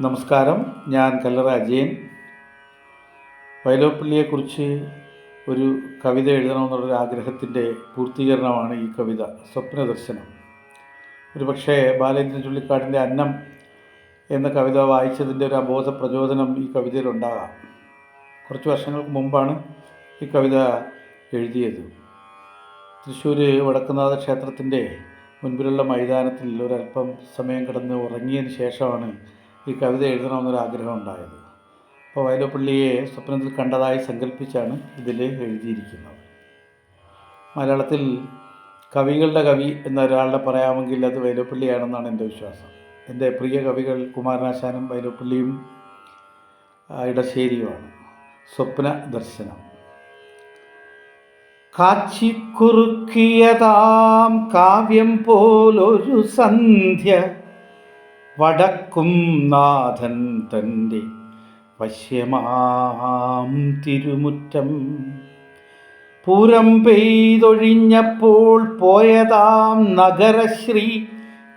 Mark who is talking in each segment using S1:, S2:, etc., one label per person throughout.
S1: നമസ്കാരം. ഞാൻ കല്ലറ അജയൻ. വയലോപ്പള്ളിയെക്കുറിച്ച് ഒരു കവിത എഴുതണമെന്നുള്ളൊരു ആഗ്രഹത്തിന്റെ പൂർത്തീകരണമാണ് ഈ കവിത സ്വപ്നദർശനം. ഒരു പക്ഷേ ബാലേന്ദ്രൻ ചുള്ളിക്കാടിന്റെ അന്നം എന്ന കവിത വായിച്ചതിന്റെ ഒരു അബോധ പ്രചോദനം ഈ കവിതയിലുണ്ടാകാം. കുറച്ച് വർഷങ്ങൾക്ക് മുമ്പാണ് ഈ കവിത എഴുതിയത്. തൃശ്ശൂർ വടക്കുന്നാഥ ക്ഷേത്രത്തിന്റെ മുൻപിലുള്ള മൈതാനത്തിൽ ഒരല്പം സമയം കിടന്ന് ഉറങ്ങിയതിന് ശേഷമാണ് ഈ കവിത എഴുതണമെന്നൊരു ആഗ്രഹം ഉണ്ടായത് അപ്പോൾ വയലപ്പള്ളിയെ സ്വപ്നത്തിൽ കണ്ടതായി സങ്കല്പിച്ചാണ് ഇതിൽ എഴുതിയിരിക്കുന്നത്. മലയാളത്തിൽ കവികളുടെ കവി എന്ന ഒരാളുടെ പറയാമെങ്കിൽ അത് വൈലോപ്പള്ളിയാണെന്നാണ് എന്റെ വിശ്വാസം. എന്റെ പ്രിയ കവികൾ കുമാരനാശാനും വൈലോപ്പള്ളിയും ഇടശ്ശേരിയുമാണ്. സ്വപ്ന ദർശനം. കാച്ചിക്കുറുക്കിയതാം കാവ്യം പോലൊരു സന്ധ്യ വടക്കും നാഥൻ തന്റെ വശ്യമാം തിരുമുറ്റം. പൂരം പെയ്തൊഴിഞ്ഞപ്പോൾ പോയതാം നഗരശ്രീ.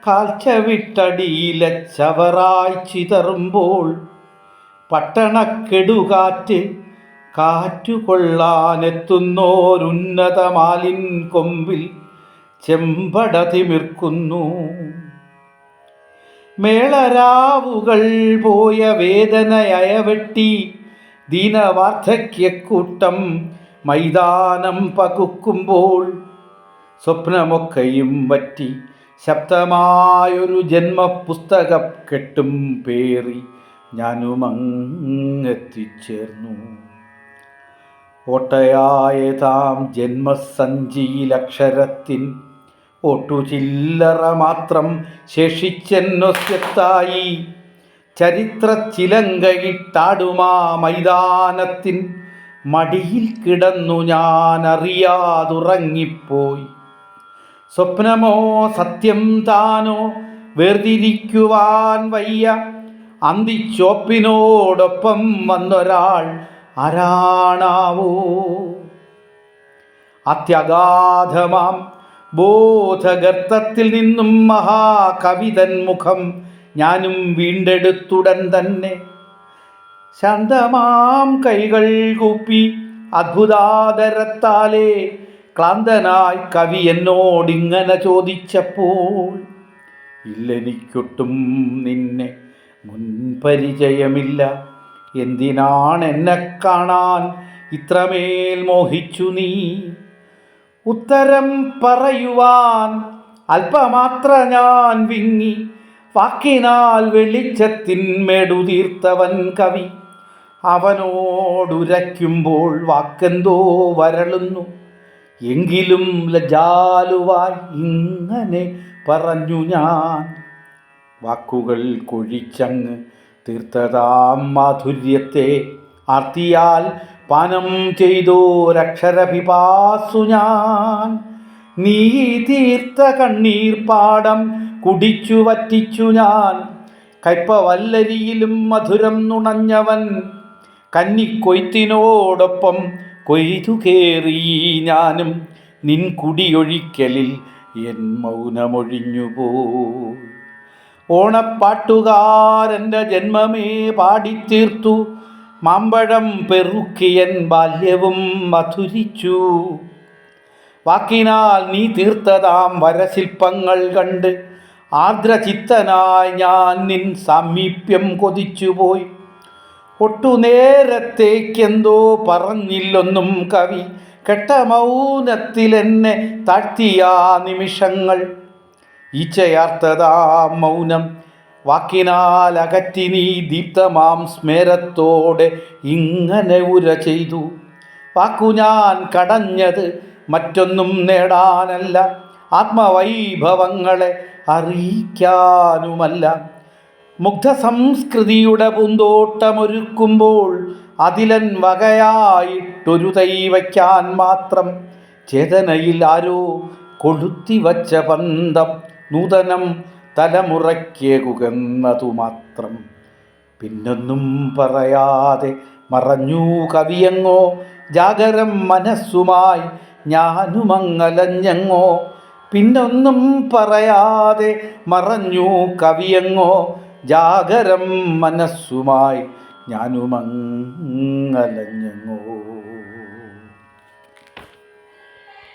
S1: കാൽച്ചവിട്ടടിയിലെ ചവറായി ചിതറുമ്പോൾ പട്ടണക്കെടുകാറ്റ് കാറ്റുകൊള്ളാനെത്തുന്നോരുന്നതമാലിൻ കൊമ്പിൽ ചെമ്പട തിമിർക്കുന്നു. മേളരാവുകൾ പോയ വേദനയവെട്ടി ദീനവാർദ്ധക്യക്കൂട്ടം മൈതാനം പകുക്കുമ്പോൾ സ്വപ്നമൊക്കെയും വറ്റി. ശബ്ദമായൊരു ജന്മപുസ്തകം കെട്ടും പേറി ഞാനുമങ്ങെത്തിച്ചേർന്നു. ഓട്ടയായ താം ജന്മസഞ്ചിയിലക്ഷരത്തിൻ ഒട്ടുചില്ലറ മാത്രം ശേഷിച്ചെന്നൊസ്യത്തായി. ചരിത്ര ചിലങ്കയിട്ടാടുമാ മൈതാനത്തിൻ മടിയിൽ കിടന്നു ഞാൻ അറിയാതുറങ്ങിപ്പോയി സ്വപ്നമോ സത്യം താനോ വേർതിരിക്കുവാൻ വയ്യ. അന്തിച്ചോപ്പിനോടൊപ്പം വന്നൊരാൾ ആരാണാവോ? അത്യഗാധമാം ബോധഗർത്തത്തിൽ നിന്നും മഹാകവിതൻ മുഖം ഞാനും വീണ്ടെടുത്തുടൻ തന്നെ. ശാന്തമാം കൈകൾ കൂപ്പി അത്ഭുതാദരത്താലേ ക്ലാന്തനായി കവി എന്നോടിങ്ങനെ ചോദിച്ചപ്പോൾ ഇല്ലെനിക്കൊട്ടും നിന്നെ മുൻപരിചയമില്ല. എന്തിനാണ് എന്നെ കാണാൻ ഇത്രമേൽ മോഹിച്ചു നീ? ഉത്തരം പറയുവാൻ അല്പമാത്ര ഞാൻ വിങ്ങി. വാക്കിനാൽ വെളിച്ചത്തിന്മെടുതീർത്തവൻ കവി. അവനോടുരയ്ക്കുമ്പോൾ വാക്കെന്തോ വരളുന്നു. എങ്കിലും ലജാലുവായി ഇങ്ങനെ പറഞ്ഞു ഞാൻ. വാക്കുകൾ കൊഴിച്ചങ്ങ് തീർത്തതാം മാധുര്യത്തെ ആർത്തിയാൽ പാനം ചെയ്തോരക്ഷരപിപാസു ഞാൻ. നീ തീർത്ത കണ്ണീർ പാടം കുടിച്ചു വറ്റിച്ചു ഞാൻ. കയ്പവല്ലരിയിലും മധുരം നുണഞ്ഞവൻ കന്നിക്കൊയ്ത്തിനോടൊപ്പം കൊയ്തു കേറി ഞാനും. നിൻ കുടിയൊഴിക്കലിൽ എൻ മൗനമൊഴിഞ്ഞുപോയി ഓണപ്പാട്ടുകാരന്റെ ജന്മമേ പാടിത്തീർത്തു. മാമ്പഴം പെറുക്കിയൻ ബാല്യവും മധുരിച്ചു. വാക്കിനാൽ നീ തീർത്തതാം വരശില്പങ്ങൾ കണ്ട് ആർദ്രചിത്തനായി ഞാൻ നിൻ സാമീപ്യം കൊതിച്ചുപോയി. ഒട്ടുനേരത്തേക്കെന്തോ പറഞ്ഞില്ലൊന്നും കവി കെട്ട മൗനത്തിൽ എന്നെ താഴ്ത്തിയ നിമിഷങ്ങൾ. ഈച്ചയാർത്തതാ മൗനം വാക്കിനാൽ അകറ്റി നീ ദീപ്തമാം സ്മേരത്തോടെ ഇങ്ങനെ ഉര ചെയ്തു. വാക്കു ഞാൻ കടഞ്ഞത് മറ്റൊന്നും നേടാനല്ല. ആത്മവൈഭവങ്ങളെ അറിയിക്കാനുമല്ല. മുഗ്ധ സംസ്കൃതിയുടെ പൂന്തോട്ടമൊരുക്കുമ്പോൾ അതിലൻ വകയായിട്ടൊരു തൈ വയ്ക്കാൻ മാത്രം ചേതനയിൽ ആരോ കൊളുത്തി വച്ച പന്തം. നൂതനം തലമുറയ്ക്കേകുകെന്നതു മാത്രം പിന്നൊന്നും പറയാതെ മറഞ്ഞു കവിയങ്ങോ ജാഗരം മനസ്സുമായി ഞാനുമങ്ങലഞ്ഞങ്ങോ പിന്നൊന്നും പറയാതെ മറഞ്ഞു കവിയങ്ങോ ജാഗരം മനസ്സുമായി ഞാനുമങ്ങലഞ്ഞങ്ങോ.